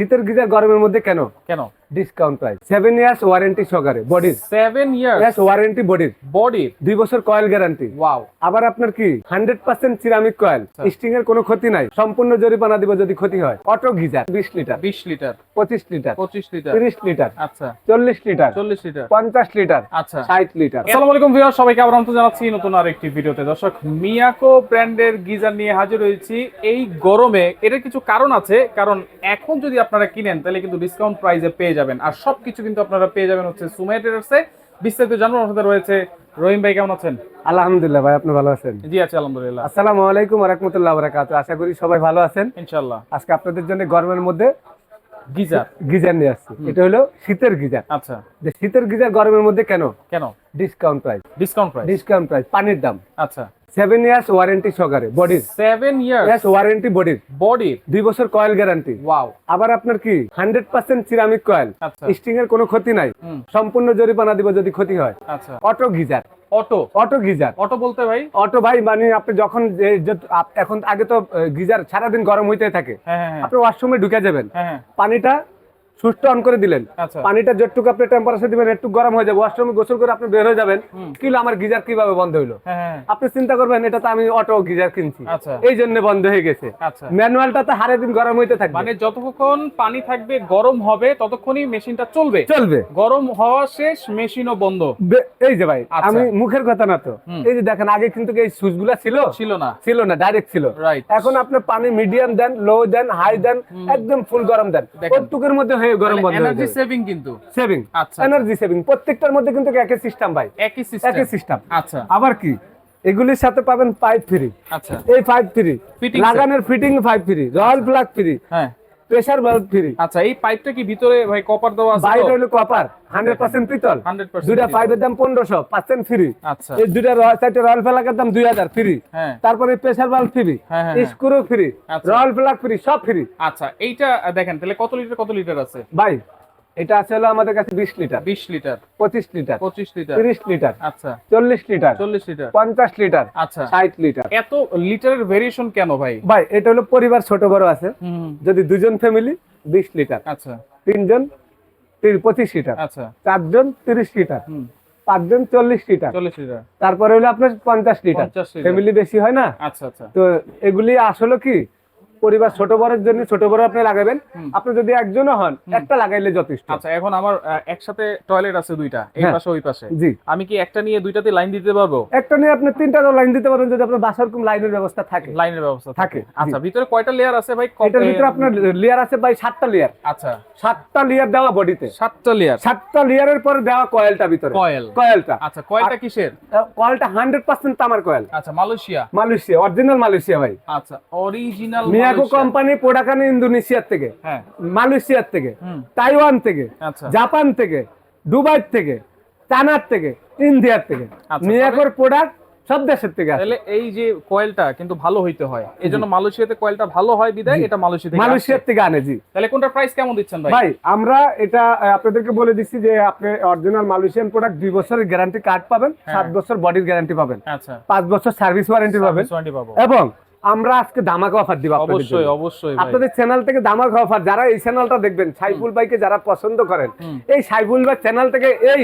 শীতের গিজার গরমের মধ্যে কেন? কেন? Discount price seven years warranty সহকারে বডির সেভেন ইয়ার্স ওয়ারেন্টি বডির বডির দুই বছর কয়েল গ্যারান্টি ওয়াও আবার আপনার কি? হান্ড্রেড পার্সেন্ট সিরামিক কয়েল স্টিং এর কোনো ক্ষতি নাই। সম্পূর্ণ জরিমানা দিব যদি ক্ষতি হয়। অটো গিজার বিশ লিটার। বিশ লিটার। পঁচিশ লিটার। পঁচিশ লিটার। তিরিশ লিটার। আচ্ছা। চল্লিশ লিটার। চল্লিশ লিটার। পঞ্চাশ লিটার। আচ্ছা। ষাট লিটার। আসসালামু আলাইকুম ভিউয়ার সবাইকে আবার আমন্ত্রণ জানাচ্ছি নতুন আর একটি ভিডিওতে। দর্শক মিয়াকো ব্র্যান্ডের গিজার নিয়ে হাজির হয়েছি এই গরমে এটার কিছু কারণ আছে। কারণ এখন যদি আপনারা কিনেন তাহলে কিন্তু ডিসকাউন্ট প্রাইসে পেয়ে যাবেন। আর সবকিছু কিন্তু আপনারা পেয়ে যাবেন হচ্ছে ট্রেডার্সে। বিস্তারিত জানব সাথে রয়েছে রহিম ভাই কেমন আছেন? আলহামদুলিল্লাহ ভাই আপনি ভালো আছেন? জি আছে আলহামদুলিল্লাহ। আসসালামু আলাইকুম রহমতুল্লাহ বারাকাত আশা করি সবাই ভালো আছেন। ইনশাল্লাহ আজকে আপনাদের জন্য গরমের মধ্যে গিজার। গিজার নিয়ে আসছি। এটা হলো শীতের গিজার। আচ্ছা। যে শীতের গিজার গরমের মধ্যে কেন? কেন? Discount price discount price discount price পানির দাম। আচ্ছা। সেভেন ইয়ার্স ওয়ারেন্টি সহকারে বডির সেভেন ইয়ার ইয়ার্স ওয়ারেন্টি বডির বডির দুই বছর কয়েল গ্যারান্টি ওয়াও আবার আপনার কি? হান্ড্রেড পার্সেন্ট সিরামিক কয়েল আচ্ছা। স্টিং এর কোনো ক্ষতি নাই। সম্পূর্ণ জরিমানা দিব যদি ক্ষতি হয়। আচ্ছা। Auto geyser. Auto auto geyser. Auto বলতে ভাই? অটো ভাই মানে আপনি যখন এখন আগে তো গিজার সারাদিন গরম হইতে থাকে। হ্যাঁ হ্যাঁ হ্যাঁ। আপনি ওয়াশরুমে ঢুকে যাবেন। পানিটা সুস্থ অন করে দিলেন। আচ্ছা। পানিটা যতটুকু আপনি টেম্পারেচার দিবেন একটু গরম হয়ে যাবে। ওয়াশরুমে গোসল করে আপনি বের হয়ে যাবেন। কিলো আমার গিজার কীভাবে বন্ধ হইল? হ্যাঁ হ্যাঁ। আপনি চিন্তা করবেন এটা তো আমি অটো গিজার কিনছি। আচ্ছা। এই জন্য বন্ধ হয়ে গেছে। আচ্ছা। ম্যানুয়ালটা তো হারে দিন গরম হইতে থাকবে। মানে যতক্ষণ পানি থাকবে গরম হবে ততক্ষণই মেশিনটা চলবে। চলবে। গরম হওয়া শেষ মেশিনও বন্ধ। এই যে ভাই আচ্ছা। আমি মুখের কথা না তো। এই যে দেখেন আগে কিন্তু এই সুইচগুলা ছিল? ছিল না। ছিল না ডাইরেক্ট ছিল। এখন আপনি পানি মিডিয়াম দেন লো দেন হাই দেন একদম ফুল গরম দেন। ওটুকের মধ্যে হয়ে গরম বন্ধ এনার্জি সেভিং কিন্তু। সেভিং আচ্ছা এনার্জি সেভিং প্রত্যেকটার মধ্যে কিন্তু একই সিস্টেম ভাই। একই সিস্টেম একই সিস্টেম আচ্ছা। আবার কি? এগুলির সাথে পাবেন পাইপ ফ্রি আচ্ছা। এই পাইপ ফ্রি লাগানোর fitting pipe free royal plug free হ্যাঁ। প্রেসার ভালভ ফ্রি আচ্ছা এই পাইপটা কি ভিতরে ভাই কপার দেওয়া আছে বাইরে হলো কপার হান্ড্রেড পার্সেন্ট পিতল 100% দুইটা পাইপের দাম পনেরোশো পার্সেন্ট ফ্রি আচ্ছা। এই দুইটা রয়্যাল চারটে রয়্যাল প্লাগের দাম দুই হাজার ফ্রি হ্যাঁ। তারপরে প্রেসার বাল্ব ফ্রি হ্যাঁ, হ্যাঁ, হ্যাঁ। Screw free. Royal plug free সব ফ্রি আচ্ছা এইটা দেখেন তাহলে কত লিটার কত লিটার আছে? ভাই এটা আছে হলো আমাদের কাছে বিশ লিটার। বিশ লিটার। পঁচিশ লিটার। পঁচিশ লিটার। তিরিশ লিটার। আচ্ছা। চল্লিশ লিটার। চল্লিশ লিটার। পঞ্চাশ লিটার। আচ্ছা। ষাট লিটার। এত লিটারের ভেরিয়েশন কেন ভাই? ভাই এটা হলো পরিবার ছোট বড় আছে। যদি দুজন ফ্যামিলি বিশ লিটার। আচ্ছা। তিনজন তিন- পঁচিশ লিটার। আচ্ছা। চারজন তিরিশ লিটার। পাঁচজন চল্লিশ লিটার। চল্লিশ লিটার। তারপরে হলো আপনার পঞ্চাশ লিটার। 50 লিটার। ফ্যামিলি বেশি হয় না? আচ্ছা আচ্ছা। তো এগুলি আসলে কি? পরিবার ছোট বড়ের জন্য ছোট বড় আপনি লাগাবেন। আপনি যদি একজনও হন একটা লাগাইলে যথেষ্ট। আচ্ছা এখন আমার একসাথে টয়লেট আছে দুইটা এই হ্যাঁ। পাশে ওই পাশে। জি। আমি কি একটা নিয়ে দুইটাতে লাইন দিতে পারব? একটা নিয়ে আপনি তিনটা লাইন দিতে পারেন যদি আপনার বাসার কোন লাইনের ব্যবস্থা থাকে। লাইনের ব্যবস্থা থাকে, আচ্ছা ভিতরে কয়টা লেয়ার আছে ভাই? এটার ভিতরে আপনার লেয়ার আছে ভাই সাতটা লেয়ার আচ্ছা। সাতটা লেয়ার দেওয়া বডিতে। সাতটা লেয়ার সাতটা লেয়ারের পরে দেওয়া কয়েলটা ভিতরে। কয়েল কয়েলটা আচ্ছা কয়টা কিসের? কয়েলটা হান্ড্রেড পার্সেন্ট তামার কয়েল আচ্ছা মালয়েশিয়া। মালয়েশিয়া অরিজিনাল মালয়েশিয়া ভাই। আচ্ছা অরিজিনাল মিয়াকো কোম্পানি প্রোডাকানি ইন্দোনেশিয়ার থেকে হ্যাঁ। মালয়েশিয়ার থেকে তাইওয়ান থেকে আচ্ছা। জাপান থেকে দুবাই থেকে চায়নার থেকে ইন্ডিয়ার থেকে। আচ্ছা, মিয়াকোর প্রোডাক্ট সব দেশের থেকে আসে। তাহলে এই যে কয়েলটা কিন্তু ভালো হইতে হয়। এই জন্য মালয়েশিয়াতে কয়েলটা ভালো হয় বিদায় এটা মালয়েশিয়া থেকে মালয়েশিয়ার থেকে আনে জি। তাহলে কোনটা প্রাইস কেমন দিচ্ছেন ভাই? ভাই আমরা এটা আপনাদেরকে বলে দিচ্ছি যে আপনি অরিজিনাল মালয়েশিয়ান প্রোডাক্ট দুই বছরের গ্যারান্টি কার্ড পাবেন হ্যাঁ। সাত বছর বডির গ্যারান্টি পাবেন। আচ্ছা। পাঁচ বছর সার্ভিস ওয়ারেন্টি পাবেন। এবং আমরা আজকে ধামাকা অফার দিব অবশ্যই অবশ্যই আপনাদের চ্যানেল থেকে ধামাকা অফার যারা এই চ্যানেলটা দেখবেন সাইফুল ভাইকে যারা পছন্দ করেন এই সাইফুল ভাই চ্যানেল থেকে এই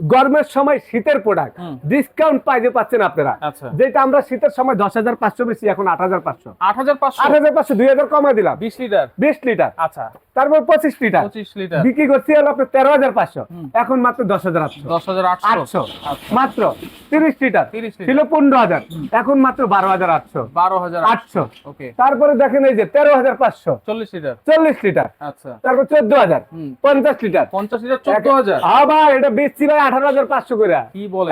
গরমের সময় শীতের প্রোডাক্ট। ডিসকাউন্ট পাইতে পাচ্ছেন আপনারা। আচ্ছা। যেটা আমরা শীতের সময় দশ হাজার পাঁচশো বেশি এখন আট হাজার পাঁচশো। আট হাজার পাঁচশো? আট হাজার পাঁচশো দুই হাজার কমাই দিলাম। বিশ লিটার? বিশ লিটার। আচ্ছা। তারপর পঁচিশ লিটার। পঁচিশ লিটার। বিক্রি করছি হলো আপনার তেরো হাজার পাঁচশো। এখন মাত্র দশ হাজার আটশো। দশ হাজার আটশো। আচ্ছা। মাত্র তিরিশ লিটার। ছিল পনেরো হাজার। এখন মাত্র বারো হাজার আটশো। বারো হাজার আটশো। তারপরে দেখেন এই যে তেরো হাজার পাঁচশো। চল্লিশ লিটার। চল্লিশ লিটার। আচ্ছা। তারপর চোদ্দ হাজার। পঞ্চাশ লিটার। পঞ্চাশ লিটার চোদ্দ হাজার। আবার এটা বেচছি ভাই আঠারো হাজার পাঁচশো করে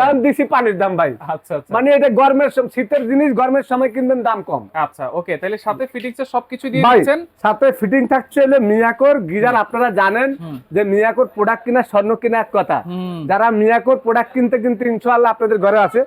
কারণ দিছি পানির দাম ভাই। আচ্ছা আচ্ছা। মানে এটা গরমের শীতের জিনিস গরমের সময় কিনবেন দাম কম। আচ্ছা ওকে তাহলে সাথে ফিটিংস এর সবকিছু দিয়ে দিচ্ছেন? সাথে ফিটিং থাকছে হলো মিয়াকোর গিজার আপনারা জানেন যে মিয়াকোর প্রোডাক্ট কিনা স্বর্ণ কিনা এক কথা। যারা মিয়াকোর প্রোডাক্ট কিনতে কিনতে ইনশাআল্লাহ আপনাদের ঘরে আছে।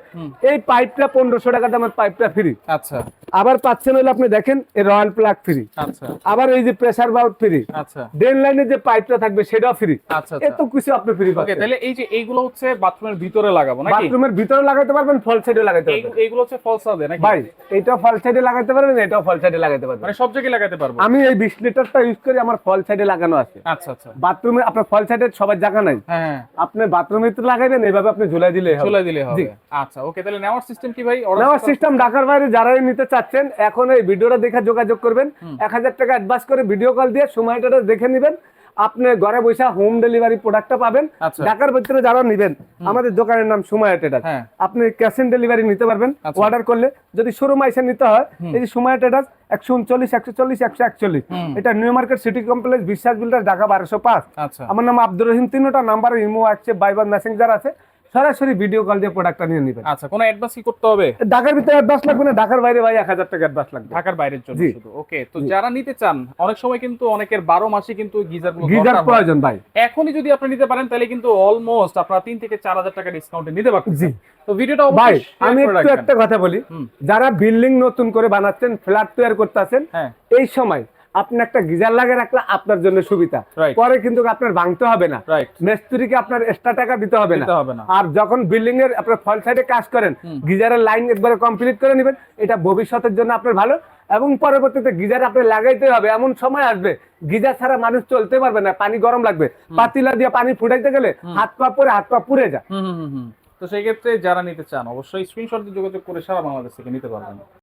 এই পাইপটা পনেরোশো টাকা দামের পাইপটা ফ্রি আচ্ছা। আবার পাচ্ছেন হলো আপনি দেখেন এই রয়্যাল প্লাগ ফ্রি আচ্ছা। আবার এই যে প্রেসার বাল্ব ফ্রি আচ্ছা। ড্রেন লাইনে যে পাইপটা থাকবে সেটাও ফ্রি আচ্ছা এত কিছু আপনি ফ্রি পাচ্ছেন। তাহলে এই যে এইগুলো এগুলো হচ্ছে বাথরুমের ভিতরে লাগাবো নাকি? বাথরুমের ভিতরে লাগাতে পারবেন ফল সাইডে লাগাতে পারবেন। এইগুলো হচ্ছে ফলস হবে নাকি? ভাই এটাও ফল সাইডে লাগাতে পারবেন এটাও ফল সাইডে লাগাতে পারবেন। মানে সব জায়গায় লাগাতে পারব? আমি এই বিশ লিটারটা ইউজ করি আমার ফল সাইডে লাগানো আছে। আচ্ছা আচ্ছা। বাথরুমে আপনার ফল সাইডে সবার জায়গা নাই। হ্যাঁ হ্যাঁ। আপনি বাথরুমে তো লাগাইবেন এইভাবে আপনি ঝুলাই দিলে চলে দিলে হবে। আচ্ছা ওকে তাহলে নেওয়ার সিস্টেম কি ভাই? নেওয়ার সিস্টেম ঢাকার বাইরে যারাই নিতে চাচ্ছেন এখন এই ভিডিওটা দেখে যোগাযোগ করবেন। এক হাজার টাকা অ্যাডভান্স করে ভিডিও কল দিয়ে সময়টা দেখে নেবেন। আপনি ঘরে বসে হোম ডেলিভারি প্রোডাক্টটা পাবেন। আচ্ছা। ঢাকার ভিতরে যারা নেবেন আমাদের দোকানের নাম সুমায়া ট্রেডার হ্যাঁ। আপনি ক্যাশ অন ডেলিভারি নিতে পারবেন আচ্ছা। অর্ডার করলে যদি শোরুম আইসে নিতে হয় এই যে সুমায়া ট্রেডার একশো উনচল্লিশ একশো চল্লিশ একশো একচল্লিশ। এটা new market city complex Biswas builder Dhaka বারোশো পাঁচ। আচ্ছা। আমার নাম আব্দুর রহিম তিনটা নাম্বার ইমো আছে বাইবার মেসেঞ্জার আছে। সরাসরি ভিডিও কল দিয়ে প্রোডাক্টটা নিয়ে নেবেন। আচ্ছা কোনো অ্যাডভান্স কি করতে হবে? ঢাকার ভিতরে অ্যাডভান্স লাগবে না ঢাকার বাইরে ভাই এক হাজার টাকা অ্যাডভান্স লাগবে। ঢাকার বাইরের জন্য শুধু। ওকে তো যারা নিতে চান অনেক সময় কিন্তু অনেকের বারো মাসে কিন্তু গিজারগুলো গিজার প্রয়োজন ভাই। এখনই যদি আপনি নিতে পারেন তাহলে কিন্তু অলমোস্ট আপনারা তিন থেকে চার হাজার টাকা ডিসকাউন্টে নিতে পারবেন জি। তো ভিডিওটা ভাই আমি একটু একটা কথা বলি। যারা বিল্ডিং নতুন করে বানাচ্ছেন ফ্ল্যাট তৈরি করতেছেন হ্যাঁ। এই সময় আপনি একটা গিজার লাগে রাখলে আপনার জন্য সুবিধা। পরে কিন্তু আপনার ভাঙতে হবে না। মিস্ত্রিকে আপনার এক্সট্রা টাকা দিতে হবে না। আর যখন বিল্ডিং এর আপনার ফল সাইডে কাজ করেন গিজারের লাইন একবারে কমপ্লিট করে নেবেন। এটা ভবিষ্যতের জন্য আপনার ভালো। এবং পরবর্তীতে গিজার আপনি লাগাইতে হবে। এমন সময় আসবে গিজার ছাড়া মানুষ চলতে পারবে না। পানি গরম লাগবে। পাতিলা দিয়ে পানি ফুটাইতে গেলে হাত পা পরে হাত পা পুড়ে যায়। তো সেই ক্ষেত্রে যারা নিতে চান অবশ্যই স্ক্রিনশট দিয়ে যোগাযোগ করে সারা বাংলাদেশ থেকে নিতে পারবেন।